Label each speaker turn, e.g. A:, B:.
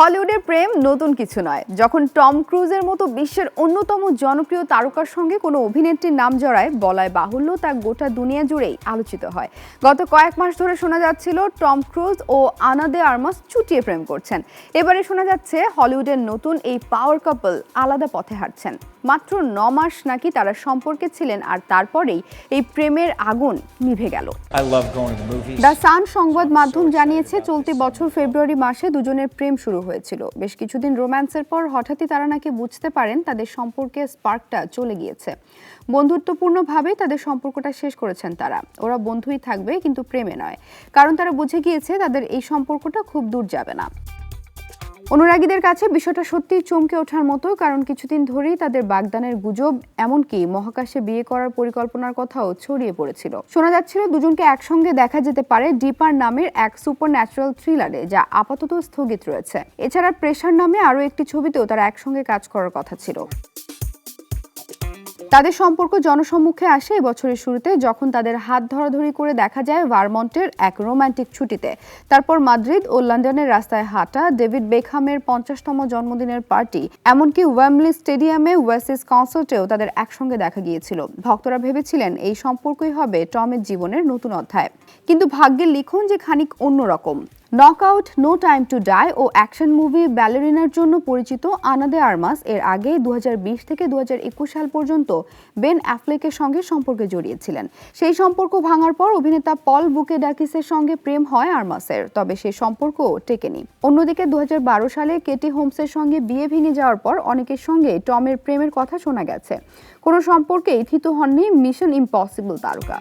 A: হলিউডের প্রেম নতুন কিছু নয়। যখন টম ক্রুজের মতো বিশ্বের অন্যতম জনপ্রিয় তারকার সঙ্গে কোনো অভিনেত্রীর নাম জড়ায় বলায় বাহুল্য তা গোটা দুনিয়া জুড়েই আলোচিত হয়। গত কয়েক মাস ধরে শোনা যাচ্ছিল টম ক্রুজ ও আনাদে আর্মাস চুটিয়ে প্রেম করছেন। এবারে শোনা যাচ্ছে হলিউডের নতুন এই পাওয়ার কাপল আলাদা পথে হাঁটছেন। মাত্র ন মাস নাকি তারা সম্পর্কে ছিলেন আর তারপরেই এই প্রেমের আগুন নিভে গেল. দ্য সান সংবাদ মাধ্যম জানিয়েছে চলতি বছর ফেব্রুয়ারি মাসে দুজনের প্রেম শুরু হয়েছিল। বেশ কিছুদিন রোম্যান্সের পর হঠাৎই তারা নাকি বুঝতে পারেন তাদের সম্পর্কে স্পার্কটা চলে গিয়েছে। বন্ধুত্বপূর্ণভাবেই তাদের সম্পর্কটা শেষ করেছেন তারা। ওরা বন্ধুই থাকবে, কিন্তু প্রেমে নয়। কারণ তারা বুঝে গিয়েছে তাদের এই সম্পর্কটা খুব দূর যাবে না। অনুরাগীদের কাছে বিষয়টা সত্যিই চমকে ওঠার মতো, কারণ কিছুদিন ধরেই তাদের বাগদানের গুজব, এমনকি মহাকাশে বিয়ে করার পরিকল্পনার কথাও ছড়িয়ে পড়েছিল। শোনা যাচ্ছিল দুজনকে একসঙ্গে দেখা যেতে পারে ডিপার নামের এক সুপার ন্যাচারাল থ্রিলারে যা আপাতত স্থগিত রয়েছে। এছাড়া প্রেশার নামে আরও একটি ছবিতেও তারা একসঙ্গে কাজ করার কথা ছিল। তাদের সম্পর্ক জনসম্মুখে আসে এবছরের শুরুতে, যখন তাদের হাত ধরাধরি করে দেখা যায় ভারমন্টের এক রোমান্টিক ছুটিতে। তারপর মাদ্রিদ ও লন্ডনের রাস্তায় হাঁটা ডেভিড বেকহামের পঞ্চাশতম জন্মদিনের পার্টি, এমনকি ওয়েমলি স্টেডিয়ামে ওয়েসিস কনসার্টেও তাদের একসঙ্গে দেখা গিয়েছিল। ভক্তরা ভেবেছিলেন এই সম্পর্কই হবে টমের জীবনের নতুন অধ্যায়। কিন্তু ভাগ্যের লিখন যে খানিক অন্যরকম। Knockout no time to die O action movie ব্যালেরিনার জন্য পরিচিত আনাদে আরমাস এর আগে দুহাজার বিশ থেকে দুহাজার একুশ সাল পর্যন্ত বেন অ্যাফ্লেকের সঙ্গে সম্পর্কে জড়িয়েছিলেন। সেই সম্পর্ক ভাঙার পর অভিনেতা পল বুকে ডাকিসের সঙ্গে প্রেম হয় আরমাসের তবে সেই সম্পর্ক টেকেনি। অন্যদিকে দু হাজার বারো সালে কেটি হোমসের সঙ্গে বিয়ে ভেঙে যাওয়ার পর অনেকের সঙ্গে টমের প্রেমের কথা শোনা গেছে। কোনো সম্পর্কেই থিত হননি মিশন ইম্পসিবল তারকা।